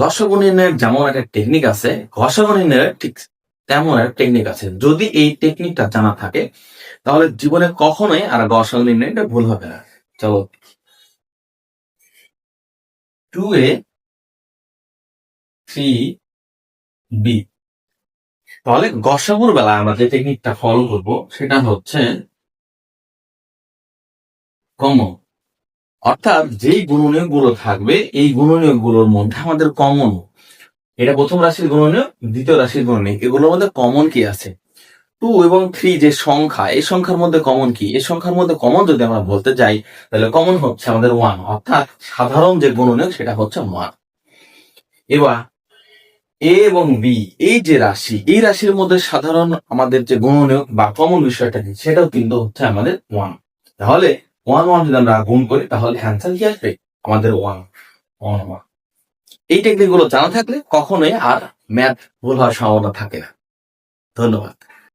লসাগু যেমন একটা টেকনিক আছে ঘষাগু ঠিক তেমন একটা টেকনিক আছে। যদি এই টেকনিকটা জানা থাকে, তাহলে জীবনে কখনোই আর গসাগু নির্ণয়টা ভুল হবে না। চলো টু এ থ্রি বি তাহলে গসাগুর বেলায় আমরা যে টেকনিকটা ফলো করব, সেটা হচ্ছে কমন। অর্থাৎ যেই গুণনীয়গুলো থাকবে, এই গুণনীয়গুলোর মধ্যে আমাদের কমন এটা প্রথম রাশির গুণনীয়, দ্বিতীয় রাশির গুণনীয়। এগুলোর মধ্যে কমন কি আছে? টু এবং থ্রি যে সংখ্যা, এই সংখ্যার মধ্যে কমন কি? এই সংখ্যার মধ্যে কমন যদি আমরা বলতে যাই, তাহলে কমন হচ্ছে আমাদের ওয়ান অর্থাৎ সাধারণ যে গুণনীয় সেটা হচ্ছে ওয়ান এবার এ এবং বি এই যে রাশি, এই রাশির মধ্যে সাধারণ আমাদের যে গুণনীয় বা কমন বিষয়টা কি, সেটাও কিন্তু হচ্ছে আমাদের ওয়ান তাহলে ওয়ান ওয়ান যদি আমরা গুণ করি, তাহলে অ্যান্সার কি আসবে? আমাদের ওয়ান ওয়ান ওয়ান। এই টেকনিকগুলো জানা থাকলে কখনোই আর ম্যাথ ভুল হওয়ার সম্ভাবনা থাকে না। ধন্যবাদ।